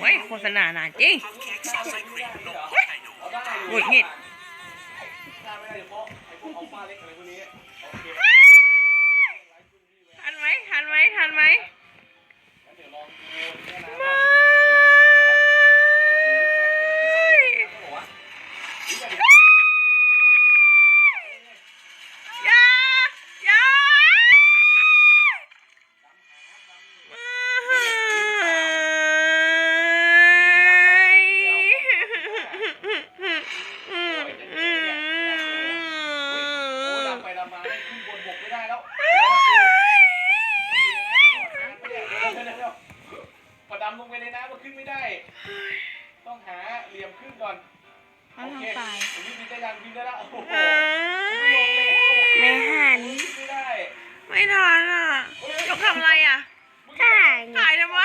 โอ้ยโฆษณานานจริงโอ้ยเหงุดห ลงไปในน้ำมันขึ้นไม่ได้ ต้องหาเหลี่ยมขึ้นก่อนต้องโอเคทำไปผมวิ่งได้ยังวิ่งได้แล้วโอ้โหเอ้ยไม่หันไม่ได้ไม่ทันอะยกทำอะไรอะถ่ายไงถ่ายทำไม